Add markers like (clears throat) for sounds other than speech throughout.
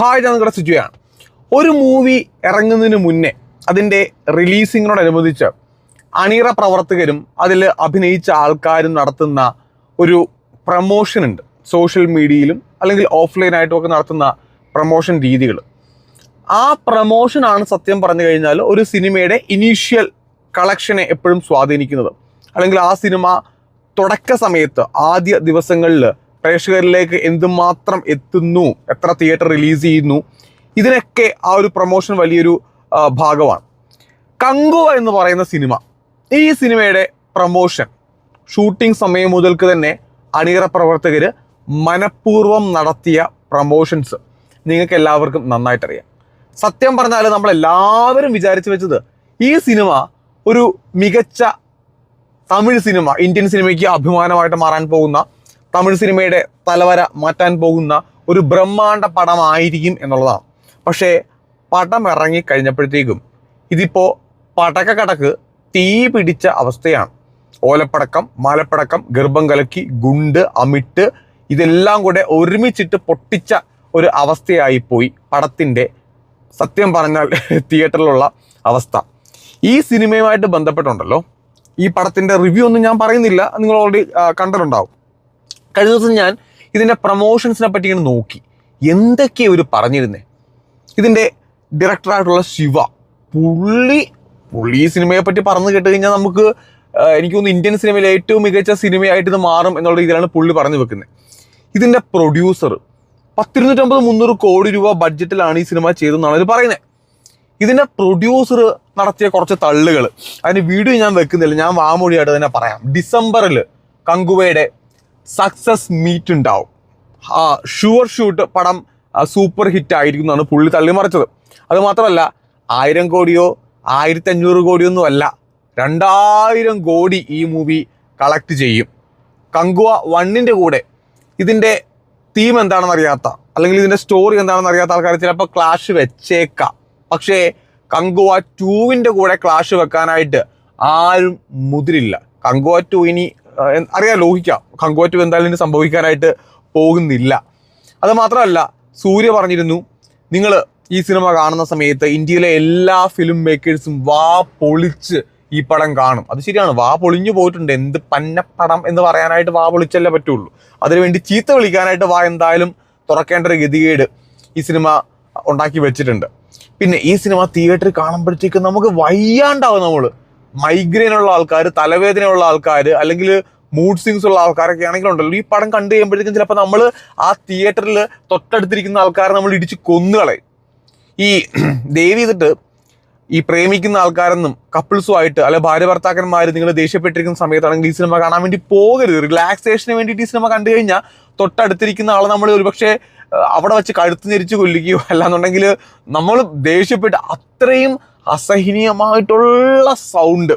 Hi ഞാൻ നിങ്ങളുടെ ഒരു മൂവി ഇറങ്ങുന്നതിന് മുന്നേ അതിന്റെ റിലീസിങ്ങിനോടനുബന്ധിച്ച് അണിയറ പ്രവർത്തകരും അതിൽ അഭിനയിച്ച ആൾക്കാരും നടത്തുന്ന ഒരു പ്രമോഷൻ ഉണ്ട്. സോഷ്യൽ മീഡിയയിലും അല്ലെങ്കിൽ ഓഫ്ലൈനായിട്ടും ഒക്കെ നടത്തുന്ന പ്രമോഷൻ രീതികൾ. ആ പ്രമോഷനാണ് സത്യം പറഞ്ഞു കഴിഞ്ഞാൽ ഒരു സിനിമയുടെ ഇനീഷ്യൽ കളക്ഷനെ എപ്പോഴും സ്വാധീനിക്കുന്നത്. അല്ലെങ്കിൽ ആ സിനിമ തുടക്ക സമയത്ത് ആദ്യ ദിവസങ്ങളിൽ പ്രേക്ഷകരിലേക്ക് എന്തുമാത്രം എത്തുന്നു? എത്ര തിയേറ്റർ റിലീസ് ചെയ്യുന്നു? ഇതിനൊക്കെ ആ ഒരു പ്രൊമോഷൻ വലിയൊരു ഭാഗമാണ്. കങ്കുവ എന്ന് പറയുന്ന സിനിമ ഈ സിനിമയുടെ പ്രൊമോഷൻ ഷൂട്ടിംഗ് സമയം മുതൽക്ക് തന്നെ അണിയറ പ്രവർത്തകർ മനഃപൂർവം നടത്തിയ പ്രൊമോഷൻസ് നിങ്ങൾക്ക് എല്ലാവർക്കും നന്നായിട്ടറിയാം. സത്യം പറഞ്ഞാൽ നമ്മൾ എല്ലാവരും വിചാരിച്ചു വെച്ചത് ഈ സിനിമ ഒരു മികച്ച തമിഴ് സിനിമ ഇന്ത്യൻ സിനിമയ്ക്ക് അഭിമാനമായിട്ട് മാറാൻ പോകുന്ന തമിഴ് സിനിമയുടെ തലവര മാറ്റാൻ പോകുന്ന ഒരു ബ്രഹ്മാണ്ട പടമായിരിക്കും എന്നുള്ളതാണ്. പക്ഷേ പടം ഇറങ്ങി കഴിഞ്ഞപ്പോഴത്തേക്കും ഇതിപ്പോൾ പടക്ക കടക്ക് തീ പിടിച്ച അവസ്ഥയാണ്. ഓലപ്പടക്കം മാലപ്പടക്കം ഗർഭം കലക്കി ഗുണ്ട് അമിട്ട് ഇതെല്ലാം കൂടെ ഒരുമിച്ചിട്ട് പൊട്ടിച്ച ഒരു അവസ്ഥയായിപ്പോയി പടത്തിന്റെ സത്യം പറഞ്ഞാൽ (laughs) തിയേറ്ററിലുള്ള അവസ്ഥ. ഈ സിനിമയുമായിട്ട് ബന്ധപ്പെട്ടുണ്ടല്ലോ. ഈ പടത്തിന്റെ റിവ്യൂ ഒന്നും ഞാൻ പറയുന്നില്ല. നിങ്ങൾ ഓൾറെഡി കണ്ടിട്ടുണ്ടാവും. കഴിഞ്ഞ ദിവസം ഞാൻ ഇതിന്റെ പ്രൊമോഷൻസിനെ പറ്റി ഇങ്ങനെ നോക്കി. എന്തൊക്കെയാണ് ഇവർ പറഞ്ഞിരുന്നേ? ഇതിന്റെ ഡയറക്ടറായിട്ടുള്ള ശിവ പുള്ളി പുള്ളി സിനിമയെ പറ്റി പറഞ്ഞു കേട്ട് കഴിഞ്ഞാൽ നമുക്ക് എനിക്ക് തോന്നുന്നു ഇന്ത്യൻ സിനിമയിലെ ഏറ്റവും മികച്ച സിനിമയായിട്ട് ഇത് മാറും എന്നുള്ള രീതിയിലാണ് പുള്ളി പറഞ്ഞു വെക്കുന്നത് ഇതിന്റെ പ്രൊഡ്യൂസർ പത്തിരുന്നൂറ്റമ്പത് മുന്നൂറ് കോടി രൂപ ബഡ്ജറ്റിലാണ് ഈ സിനിമ ചെയ്തതെന്നാണ് ഇത് പറയുന്നത് ഇതിന്റെ പ്രൊഡ്യൂസർ നടത്തിയ കുറച്ച് തള്ളുകൾ അതിന് വീഡിയോ ഞാൻ വെക്കുന്നില്ല ഞാൻ വാമൊഴിയായിട്ട് തന്നെ പറയാം. ഡിസംബറിൽ കങ്കുവയുടെ സക്സസ് മീറ്റ് ഉണ്ടാവും ഷുവർ ഷൂട്ട് പടം സൂപ്പർ ഹിറ്റ് ആയിരിക്കും എന്നാണ് പുള്ളി തള്ളിമറിച്ചത്. മറിച്ചത് മാത്രമല്ല ആയിരം കോടിയോ ആയിരത്തി അഞ്ഞൂറ് കോടിയോ ഒന്നും അല്ല രണ്ടായിരം കോടി ഈ മൂവി കളക്ട് ചെയ്യും. കങ്കുവ വണ്ണിന്റെ കൂടെ ഇതിന്റെ തീം എന്താണെന്ന് അറിയാത്ത അല്ലെങ്കിൽ ഇതിന്റെ സ്റ്റോറി എന്താണെന്ന് അറിയാത്ത ആൾക്കാർ ചിലപ്പോൾ ക്ലാഷ് വെച്ചേക്കാം. പക്ഷേ കങ്കുവ ടൂവിന്റെ കൂടെ ക്ലാഷ് വെക്കാനായിട്ട് ആരും മുതിരില്ല. കങ്കുവ ടു ഇനി അറിയാം ലോഹിക്കാം. കങ്കുവ ടു എന്തായാലും ഇനി സംഭവിക്കാനായിട്ട് പോകുന്നില്ല. അത് മാത്രമല്ല സൂര്യ പറഞ്ഞിരുന്നു നിങ്ങൾ ഈ സിനിമ കാണുന്ന സമയത്ത് ഇന്ത്യയിലെ എല്ലാ ഫിലിം മേക്കേഴ്സും വാ പൊളിച്ച് ഈ പടം കാണും. അത് ശരിയാണ് വാ പൊളിഞ്ഞു പോയിട്ടുണ്ട്. എന്ത് പന്നപ്പടം എന്ന് പറയാനായിട്ട് വാ പൊളിച്ചല്ലേ പറ്റുള്ളൂ. അതിനുവേണ്ടി ചീത്ത വിളിക്കാനായിട്ട് വാ എന്തായാലും തുറക്കേണ്ട ഒരു ഗതികേട് ഈ സിനിമ ഉണ്ടാക്കി വെച്ചിട്ടുണ്ട്. പിന്നെ ഈ സിനിമ തിയേറ്ററിൽ കാണുമ്പോഴത്തേക്കും നമുക്ക് വയ്യാണ്ടാവും നമ്മൾ മൈഗ്രെയിൻ ഉള്ള ആൾക്കാർ തലവേദനയുള്ള ആൾക്കാർ അല്ലെങ്കിൽ മൂഡ് സ്വിങ്സ് ഉള്ള ആൾക്കാരൊക്കെ ആണെങ്കിലുണ്ടല്ലോ ഈ പടം കണ്ടു കഴിയുമ്പോഴത്തേക്കും ചിലപ്പോൾ നമ്മൾ ആ തിയേറ്ററിൽ തൊട്ടടുത്തിരിക്കുന്ന ആൾക്കാരെ നമ്മൾ ഇടിച്ച് കൊന്നുകളയും ഈ (clears throat) ദേവി ചെയ്തിട്ട് ഈ പ്രേമിക്കുന്ന ആൾക്കാരെന്നും കപ്പിൾസും ആയിട്ട് അല്ലെ ഭാര്യ ഭർത്താക്കന്മാർ നിങ്ങൾ ദേഷ്യപ്പെട്ടിരിക്കുന്ന സമയത്താണെങ്കിൽ ഈ സിനിമ കാണാൻ വേണ്ടി പോകരുത്. റിലാക്സേഷന് വേണ്ടിയിട്ട് ഈ സിനിമ കണ്ടു കഴിഞ്ഞാൽ തൊട്ടടുത്തിരിക്കുന്ന ആളെ നമ്മൾ ഒരുപക്ഷെ അവിടെ വെച്ച് കഴുത്ത് ഞെരിച്ച് കൊല്ലിക്കുകയോ അല്ലാന്നുണ്ടെങ്കിൽ നമ്മൾ ദേഷ്യപ്പെട്ട് അത്രയും അസഹനീയമായിട്ടുള്ള സൗണ്ട്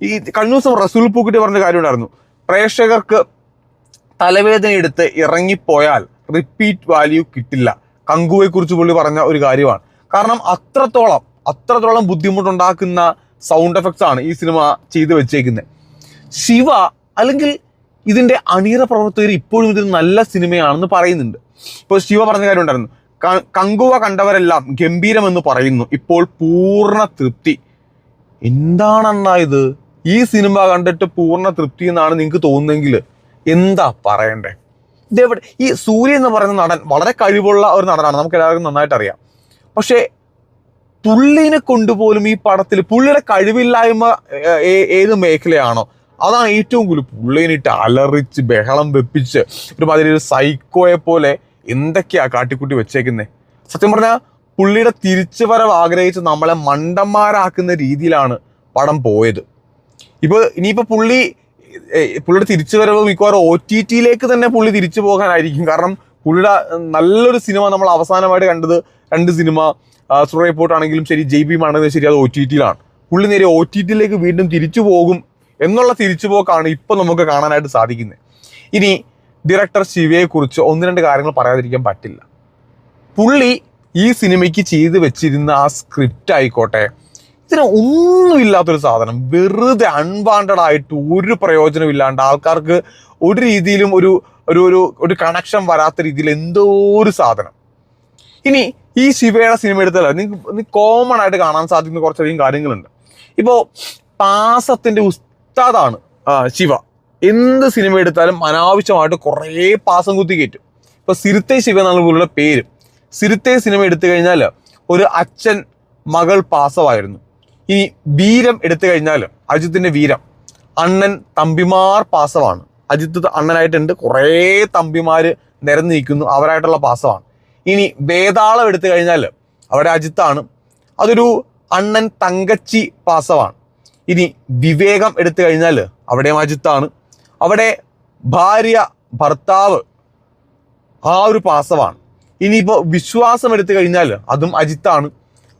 ഈ കഴിഞ്ഞ ദിവസം റസൂൽ പൂക്കുട്ടി പറഞ്ഞ കാര്യം ഉണ്ടായിരുന്നു. പ്രേക്ഷകർക്ക് തലവേദന എടുത്ത് ഇറങ്ങിപ്പോയാൽ റിപ്പീറ്റ് വാല്യൂ കിട്ടില്ല. കങ്കുവെ കുറിച്ച് പുള്ളി പറഞ്ഞ ഒരു കാര്യമാണ്. കാരണം അത്രത്തോളം അത്രത്തോളം ബുദ്ധിമുട്ടുണ്ടാക്കുന്ന സൗണ്ട് എഫക്ട്സ് ആണ് ഈ സിനിമ ചെയ്തു വെച്ചേക്കുന്നത് ശിവ അല്ലെങ്കിൽ ഇതിന്റെ അണിയറ പ്രവർത്തകർ ഇപ്പോഴും ഇതൊരു നല്ല സിനിമയാണെന്ന് പറയുന്നുണ്ട്. ഇപ്പോൾ ശിവ പറഞ്ഞ കാര്യം ഉണ്ടായിരുന്നു. കങ്കുവ കണ്ടവരെല്ലാം ഗംഭീരമെന്ന് പറയുന്നു. ഇപ്പോൾ പൂർണ തൃപ്തി. എന്താണെന്നാ ഇത്? ഈ സിനിമ കണ്ടിട്ട് പൂർണ തൃപ്തി എന്നാണ് നിങ്ങൾക്ക് തോന്നുന്നെങ്കിൽ എന്താ പറയണ്ടേ? ഇതെവിടെ ഈ സൂര്യ എന്ന് പറയുന്ന നടൻ വളരെ കഴിവുള്ള ഒരു നടനാണ്. നമുക്ക് എല്ലാവർക്കും നന്നായിട്ട് അറിയാം. പക്ഷേ പുള്ളിനെ കൊണ്ടുപോലും ഈ പടത്തിൽ പുള്ളിയുടെ കഴിവില്ലായ്മ ഏത് മേഖലയാണോ അതാണ് ഏറ്റവും കൂടുതൽ പുള്ളിനിട്ട് അലറിച്ച് ബഹളം വെപ്പിച്ച് ഒരുമാതിരി ഒരു സൈക്കോയെ പോലെ എന്തൊക്കെയാ കാട്ടിക്കുട്ടി വെച്ചേക്കുന്നത് സത്യം പറഞ്ഞാൽ പുള്ളിയുടെ തിരിച്ചു വരവ് ആഗ്രഹിച്ച് നമ്മളെ മണ്ടന്മാരാക്കുന്ന രീതിയിലാണ് പടം പോയത്. ഇപ്പോൾ ഇനിയിപ്പോൾ പുള്ളി പുള്ളിയുടെ തിരിച്ചു വരവ് മിക്കവാറും ഒ ടി ടിയിലേക്ക് തന്നെ പുള്ളി തിരിച്ചു പോകാനായിരിക്കും. കാരണം പുള്ളിയുടെ നല്ലൊരു സിനിമ നമ്മൾ അവസാനമായിട്ട് കണ്ടത് രണ്ട് സിനിമ. സുറേ പോട്ടാണെങ്കിലും ശരി ജെയ് ബി ആണെങ്കിലും ശരി അത് ഒ ടി ടിയിലാണ്. പുള്ളി നേരെ ഒ ടി ടിയിലേക്ക് വീണ്ടും തിരിച്ചു പോകും എന്നുള്ള തിരിച്ചുപോക്കാണ് ഇപ്പം നമുക്ക് കാണാനായിട്ട് സാധിക്കുന്നത് ഇനി ഡയറക്ടർ ശിവയെക്കുറിച്ച് ഒന്ന് രണ്ട് കാര്യങ്ങൾ പറയാതിരിക്കാൻ പറ്റില്ല. പുള്ളി ഈ സിനിമയ്ക്ക് ചെയ്ത് വെച്ചിരുന്ന ആ സ്ക്രിപ്റ്റ് ആയിക്കോട്ടെ ഇതിന് ഒന്നുമില്ലാത്തൊരു സാധനം. വെറുതെ അൺവാണ്ടഡ് ആയിട്ട് ഒരു പ്രയോജനമില്ലാണ്ട് ആൾക്കാർക്ക് ഒരു രീതിയിലും ഒരു ഒരു ഒരു ഒരു കണക്ഷൻ വരാത്ത രീതിയിൽ എന്തോ ഒരു സാധനം. ഇനി ഈ ശിവയുടെ സിനിമ എടുത്താൽ നിങ്ങൾക്ക് കോമൺ ആയിട്ട് കാണാൻ സാധിക്കുന്ന കുറച്ചധികം കാര്യങ്ങളുണ്ട്. ഇപ്പോൾ പാസത്തിന്റെ ഉസ്താദാണ് ശിവ. എന്ത് സിനിമ എടുത്താലും അനാവശ്യമായിട്ട് കുറേ പാസം കുത്തി കയറ്റും ഇപ്പൊ സിരുത്തെ ശിവ എന്നാണ് പുള്ളിയുടെ പേര്. സിരുത്തെ സിനിമ എടുത്തു കഴിഞ്ഞാൽ ഒരു അച്ഛൻ മകൾ പാസമായിരുന്നു. ഇനി വീരം എടുത്തു കഴിഞ്ഞാൽ അജിത്തിന്റെ വീരം. അണ്ണൻ തമ്പിമാർ പാസമാണ്. അജിത്ത് അണ്ണനായിട്ടുണ്ട്. കുറേ തമ്പിമാർ നിരന്നു നിൽക്കുന്നു. അവരായിട്ടുള്ള പാസമാണ്. ഇനി വേതാളം എടുത്തു കഴിഞ്ഞാൽ അവിടെ അജിത്താണ്. അതൊരു അണ്ണൻ തങ്കച്ചി പാസമാണ്. ഇനി വിവേകം എടുത്തു കഴിഞ്ഞാൽ അവിടെയും അജിത്താണ്. അവിടെ ഭാര്യ ഭർത്താവ് ആ ഒരു പാസവാണ്. ഇനിയിപ്പോൾ വിശ്വാസം എടുത്തു കഴിഞ്ഞാൽ അതും അജിത്താണ്.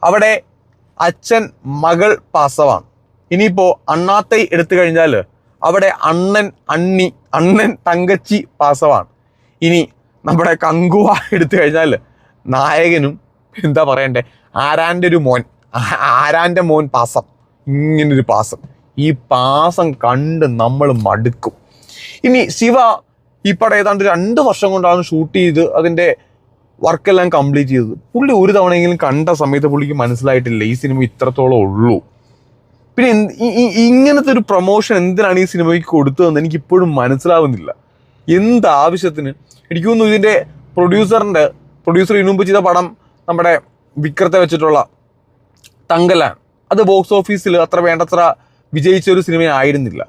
അവിടെ അച്ഛൻ മകൾ പാസവാണ്. ഇനിയിപ്പോൾ അണ്ണാത്തൈ എടുത്തു കഴിഞ്ഞാൽ അവിടെ അണ്ണൻ അണ്ണി അണ്ണൻ തങ്കച്ചി പാസവാണ്. ഇനി നമ്മുടെ കങ്കുവ എടുത്തു കഴിഞ്ഞാൽ നായകനും എന്താ പറയണ്ടേ? ആരാന്റെ ഒരു മോൻ ആരാന്റെ മോൻ പാസം? ഇങ്ങനൊരു പാസം. ഈ പാസം കണ്ട് നമ്മൾ മടുക്കും. ഇനി ശിവ ഈ പടം ഏതാണ്ട് രണ്ട് വർഷം കൊണ്ടാണ് ഷൂട്ട് ചെയ്ത് അതിന്റെ വർക്കെല്ലാം കംപ്ലീറ്റ് ചെയ്തത്. പുള്ളി ഒരു തവണയെങ്കിലും കണ്ട സമയത്ത് പുള്ളിക്ക് മനസ്സിലായിട്ടില്ല ഈ സിനിമ ഇത്രത്തോളം ഉള്ളൂ. പിന്നെ ഇങ്ങനത്തെ ഒരു പ്രൊമോഷൻ എന്തിനാണ് ഈ സിനിമയ്ക്ക് കൊടുത്തതെന്ന് എനിക്ക് ഇപ്പോഴും മനസ്സിലാവുന്നില്ല. എന്ത് ആവശ്യത്തിന്? എനിക്ക് തോന്നുന്നു ഇതിന്റെ പ്രൊഡ്യൂസറിന്റെ പ്രൊഡ്യൂസർ ഇനുമ്പ് ചെയ്ത പടം നമ്മുടെ വിക്രത്തെ വെച്ചിട്ടുള്ള തങ്കലാൻ. അത് ബോക്സ് ഓഫീസിൽ അത്ര വേണ്ടത്ര വിജയിച്ച ഒരു സിനിമ ആയിരുന്നില്ല.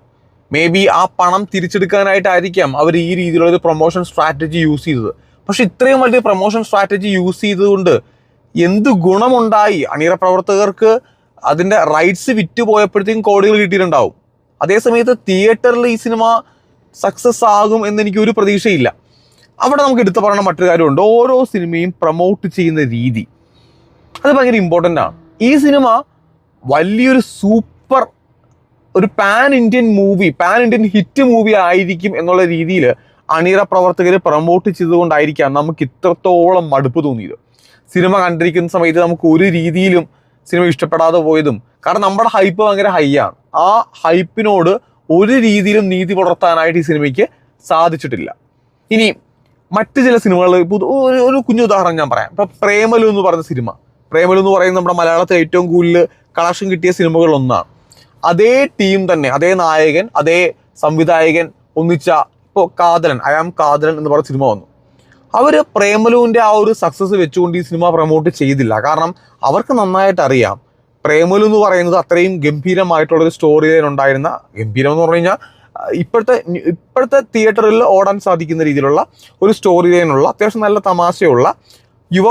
മേ ബി ആ പണം തിരിച്ചെടുക്കാനായിട്ടായിരിക്കാം അവർ ഈ രീതിയിലുള്ള ഒരു പ്രൊമോഷൻ സ്ട്രാറ്റജി യൂസ് ചെയ്തത്. പക്ഷെ ഇത്രയും വലിയ പ്രൊമോഷൻ സ്ട്രാറ്റജി യൂസ് ചെയ്തുകൊണ്ട് എന്ത് ഗുണമുണ്ടായി? അണിയറ പ്രവർത്തകർക്ക് അതിന്റെ റൈറ്റ്സ് വിറ്റ് പോയപ്പോഴത്തേക്കും കോടികൾ കിട്ടിയിട്ടുണ്ടാവും. അതേസമയത്ത് തിയേറ്ററിൽ ഈ സിനിമ സക്സസ് ആകും എന്നെനിക്ക് ഒരു പ്രതീക്ഷയില്ല. അവിടെ നമുക്ക് എടുത്തു പറയണ മറ്റൊരു കാര്യമുണ്ട്. ഓരോ സിനിമയും പ്രൊമോട്ട് ചെയ്യുന്ന രീതി. അത് ഭയങ്കര ഇമ്പോർട്ടന്റ് ആണ്. ഈ സിനിമ വലിയൊരു സൂപ്പർ ഒരു pan Indian movie pan Indian hit movie ആയിരിക്കും എന്നുള്ള രീതിയിൽ അണിയറ പ്രവർത്തകർ പ്രൊമോട്ട് ചെയ്തുകൊണ്ടായിരിക്കാം നമുക്ക് ഇത്രത്തോളം മടുപ്പ് തോന്നിയത്. സിനിമ കണ്ടിരിക്കുന്ന സമയത്ത് നമുക്ക് ഒരു രീതിയിലും സിനിമ ഇഷ്ടപ്പെടാതെ പോയതും കാരണം നമ്മുടെ ഹൈപ്പ് ഭയങ്കര ഹൈ ആണ്. ആ ഹൈപ്പിനോട് ഒരു രീതിയിലും നീതി പുലർത്താനായിട്ട് ഈ സിനിമയ്ക്ക് സാധിച്ചിട്ടില്ല. ഇനി മറ്റ് ചില സിനിമകൾ ഇപ്പോൾ ഒരു ഒരു കുഞ്ഞു ഉദാഹരണം ഞാൻ പറയാം. ഇപ്പൊ പ്രേമലു എന്ന് പറഞ്ഞ സിനിമ. പ്രേമലു എന്ന് പറയുന്നത് നമ്മുടെ മലയാളത്തിൽ ഏറ്റവും കൂടുതൽ കളക്ഷൻ കിട്ടിയ സിനിമകളിൽ ഒന്നാണ്. അതേ ടീം തന്നെ അതേ നായകൻ അതേ സംവിധായകൻ ഒന്നിച്ച ഇപ്പോൾ കാതലൻ ഐ ആം കാതലൻ എന്ന് പറഞ്ഞ സിനിമ വന്നു. അവർ പ്രേമലുവിന്റെ ആ ഒരു സക്സസ് വെച്ചുകൊണ്ട് ഈ സിനിമ പ്രൊമോട്ട് ചെയ്തില്ല. കാരണം അവർക്ക് നന്നായിട്ട് അറിയാം. പ്രേമലു എന്ന് പറയുന്നത് അത്രയും ഗംഭീരമായിട്ടുള്ള ഒരു സ്റ്റോറി ലൈൻ ഉണ്ടായിരുന്ന ഗംഭീരം എന്ന് പറഞ്ഞു കഴിഞ്ഞാൽ ഇപ്പോഴത്തെ ഇപ്പോഴത്തെ തിയേറ്ററിൽ ഓടാൻ സാധിക്കുന്ന രീതിയിലുള്ള ഒരു സ്റ്റോറി ലൈനുള്ള അത്യാവശ്യം നല്ല തമാശയുള്ള യുവ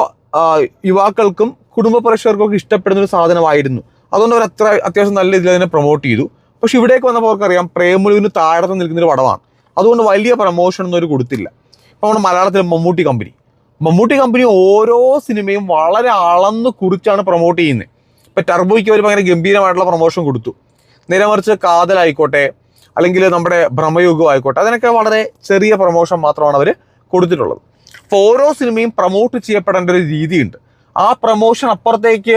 യുവാക്കൾക്കും കുടുംബ പ്രേക്ഷകർക്കും ഒക്കെ ഇഷ്ടപ്പെടുന്ന ഒരു സാധനമായിരുന്നു അതുകൊണ്ട് അവർ അത്ര അത്യാവശ്യം നല്ല രീതിയിൽ അതിനെ പ്രൊമോട്ട് ചെയ്തു. പക്ഷെ ഇവിടേക്ക് വന്നപ്പോൾ അവർക്കറിയാം പ്രേമലുവിന് താഴത്ത് നിൽക്കുന്ന ഒരു പടമാണ്. അതുകൊണ്ട് വലിയ പ്രൊമോഷൻ ഒന്നും അവർ കൊടുത്തില്ല. ഇപ്പോൾ നമ്മുടെ മലയാളത്തിൽ മമ്മൂട്ടി കമ്പനി മമ്മൂട്ടി കമ്പനി ഓരോ സിനിമയും വളരെ അളന്ന് കുറിച്ചാണ് പ്രൊമോട്ട് ചെയ്യുന്നത്. ഇപ്പോൾ ടർബോയ്ക്ക് അവർ ഭയങ്കര ഗംഭീരമായിട്ടുള്ള പ്രൊമോഷൻ കൊടുത്തു. നേരെ മറിച്ച് കാതലായിക്കോട്ടെ അല്ലെങ്കിൽ നമ്മുടെ ഭ്രമയുഗം ആയിക്കോട്ടെ അതിനൊക്കെ വളരെ ചെറിയ പ്രൊമോഷൻ മാത്രമാണ് അവർ കൊടുത്തിട്ടുള്ളത്. അപ്പോൾ ഓരോ സിനിമയും പ്രൊമോട്ട് ചെയ്യപ്പെടേണ്ട ഒരു രീതിയുണ്ട്. ആ പ്രൊമോഷൻ അപ്പുറത്തേക്ക്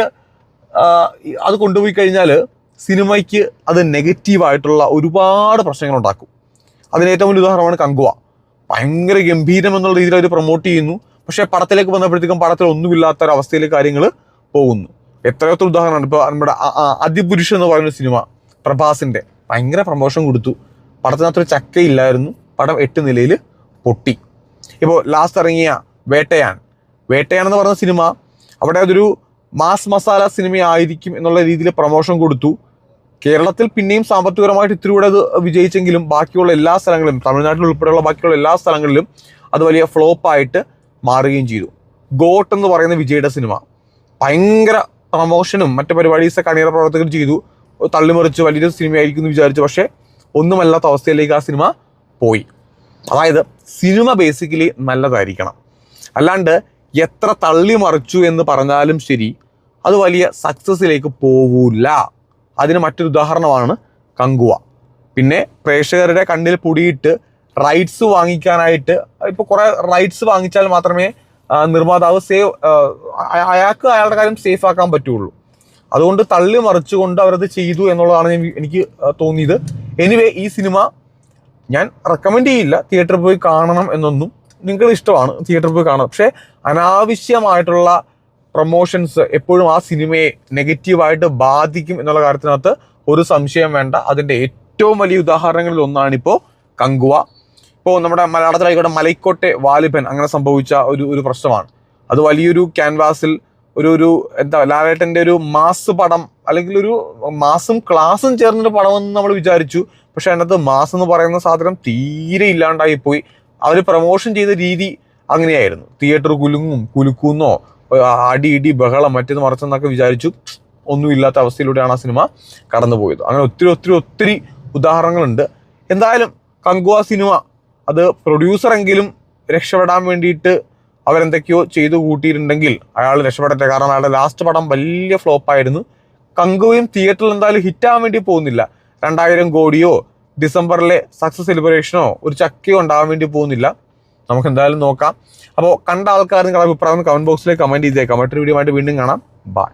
അത് കൊണ്ടുപോയി കഴിഞ്ഞാൽ സിനിമയ്ക്ക് അത് നെഗറ്റീവായിട്ടുള്ള ഒരുപാട് പ്രശ്നങ്ങൾ ഉണ്ടാക്കും. അതിന് ഏറ്റവും വലിയ ഉദാഹരണമാണ് കങ്കുവ. ഭയങ്കര ഗംഭീരം എന്നുള്ള രീതിയിൽ അവർ പ്രൊമോട്ട് ചെയ്യുന്നു. പക്ഷേ പടത്തിലേക്ക് വന്നപ്പോഴത്തേക്കും പടത്തിൽ ഒന്നുമില്ലാത്ത ഒരു അവസ്ഥയിലേക്ക് കാര്യങ്ങൾ പോകുന്നു. എത്രയോത്ര ഉദാഹരണമാണ് ഇപ്പോൾ നമ്മുടെ അതിപുരുഷ എന്ന് പറയുന്ന സിനിമ പ്രഭാസിന്റെ ഭയങ്കര പ്രമോഷൻ കൊടുത്തു. പടത്തിനകത്തൊരു ചക്കയില്ലായിരുന്നു. പടം എട്ട് നിലയിൽ പൊട്ടി. ഇപ്പോൾ ലാസ്റ്റ് ഇറങ്ങിയ വേട്ടയാൻ. വേട്ടയാൻ എന്ന് പറയുന്ന സിനിമ അവിടെ അതൊരു മാസ് മസാല സിനിമ ആയിരിക്കും എന്നുള്ള രീതിയിൽ പ്രമോഷൻ കൊടുത്തു. കേരളത്തിൽ പിന്നെയും സാമ്പത്തികപരമായിട്ട് ഇത്തിരി കൂടെ അത് വിജയിച്ചെങ്കിലും ബാക്കിയുള്ള എല്ലാ സ്ഥലങ്ങളിലും തമിഴ്നാട്ടിൽ ഉൾപ്പെടെയുള്ള ബാക്കിയുള്ള എല്ലാ സ്ഥലങ്ങളിലും അത് വലിയ ഫ്ലോപ്പായിട്ട് മാറുകയും ചെയ്തു. ഗോട്ട് എന്ന് പറയുന്ന വിജയുടെ സിനിമ. ഭയങ്കര പ്രമോഷനും മറ്റു പരിപാടീസൊക്കെ അണിയറ പ്രവർത്തകർ ചെയ്തു. തള്ളിമറിച്ച് വലിയൊരു സിനിമയായിരിക്കും എന്ന് വിചാരിച്ചു. പക്ഷേ ഒന്നുമല്ലാത്ത അവസ്ഥയിലേക്ക് ആ സിനിമ പോയി. അതായത് സിനിമ ബേസിക്കലി നല്ലതായിരിക്കണം. അല്ലാണ്ട് എത്ര തള്ളി മറിച്ചു എന്ന് പറഞ്ഞാലും ശരി അത് വലിയ സക്സസ്സിലേക്ക് പോവൂല. അതിന് മറ്റൊരു ഉദാഹരണമാണ് കങ്കുവ. പിന്നെ പ്രേക്ഷകരുടെ കണ്ണിൽ പൊടിയിട്ട് റൈറ്റ്സ് വാങ്ങിക്കാനായിട്ട് ഇപ്പോൾ കുറേ റൈറ്റ്സ് വാങ്ങിച്ചാൽ മാത്രമേ നിർമ്മാതാവ് സേവ് അയാൾക്ക് അയാളുടെ കാര്യം സേഫ് ആക്കാൻ പറ്റുള്ളൂ. അതുകൊണ്ട് തള്ളി മറിച്ചുകൊണ്ട് അവരത് ചെയ്തു എന്നുള്ളതാണ് എനിക്ക് തോന്നിയത്. എനിവേ ഈ സിനിമ ഞാൻ റെക്കമെൻഡ് ചെയ്യില്ല. തിയേറ്ററിൽ പോയി കാണണം എന്നൊന്നും നിങ്ങൾക്ക് ഇഷ്ടമാണ് തിയേറ്ററിൽ പോയി കാണാം പക്ഷേ അനാവശ്യമായിട്ടുള്ള പ്രൊമോഷൻസ് എപ്പോഴും ആ സിനിമയെ നെഗറ്റീവായിട്ട് ബാധിക്കും എന്നുള്ള കാര്യത്തിനകത്ത് ഒരു സംശയം വേണ്ട. അതിന്റെ ഏറ്റവും വലിയ ഉദാഹരണങ്ങളിൽ ഒന്നാണിപ്പോൾ കങ്കുവ. ഇപ്പോൾ നമ്മുടെ മലയാളത്തിലായിക്കോട്ടെ മലൈക്കോട്ടെ വാലിബൻ അങ്ങനെ സംഭവിച്ച ഒരു ഒരു പ്രശ്നമാണ്. അത് വലിയൊരു ക്യാൻവാസിൽ ഒരു ഒരു എന്താ ലാലേട്ടന്റെ ഒരു മാസ് പടം അല്ലെങ്കിൽ ഒരു മാസും ക്ലാസും ചേർന്നൊരു പടമെന്ന് നമ്മൾ വിചാരിച്ചു. പക്ഷേ അതിനകത്ത് മാസ് എന്ന് പറയുന്ന സാധനം തീരെ ഇല്ലാണ്ടായി പോയി അവർ പ്രൊമോഷൻ ചെയ്ത രീതി അങ്ങനെയായിരുന്നു. തിയേറ്റർ കുലുങ്ങും കുലുക്കുന്നോ അടി ഇടി ബഹളം മറ്റേത് മറച്ചെന്നൊക്കെ വിചാരിച്ചു. ഒന്നുമില്ലാത്ത അവസ്ഥയിലൂടെയാണ് ആ സിനിമ കടന്നുപോയത്. അങ്ങനെ ഒത്തിരി ഒത്തിരി ഒത്തിരി ഉദാഹരണങ്ങളുണ്ട്. എന്തായാലും കങ്കുവ സിനിമ അത് പ്രൊഡ്യൂസറെങ്കിലും രക്ഷപ്പെടാൻ വേണ്ടിയിട്ട് അവരെന്തൊക്കെയോ ചെയ്തു കൂട്ടിയിട്ടുണ്ടെങ്കിൽ അയാൾ രക്ഷപ്പെടട്ടെ. കാരണം അയാളുടെ ലാസ്റ്റ് പടം വലിയ ഫ്ലോപ്പായിരുന്നു കങ്കുവയും തിയേറ്ററിൽ എന്തായാലും ഹിറ്റാകാൻ വേണ്ടി പോകുന്നില്ല. രണ്ടായിരം കോടിയോ ഡിസംബറിലെ സക്സസ് സെലിബ്രേഷനോ ഒരു ചക്കയോ ഉണ്ടാകാൻ വേണ്ടി പോകുന്നില്ല. നമുക്ക് എന്തായാലും നോക്കാം. അപ്പോൾ കണ്ട ആൾക്കാർ നിങ്ങളുടെ അഭിപ്രായം കമന്റ് ബോക്സിലേക്ക് കമന്റ് ചെയ്തേക്കാം. മറ്റൊരു വീഡിയോ ആയിട്ട് വീണ്ടും കാണാം. ബൈ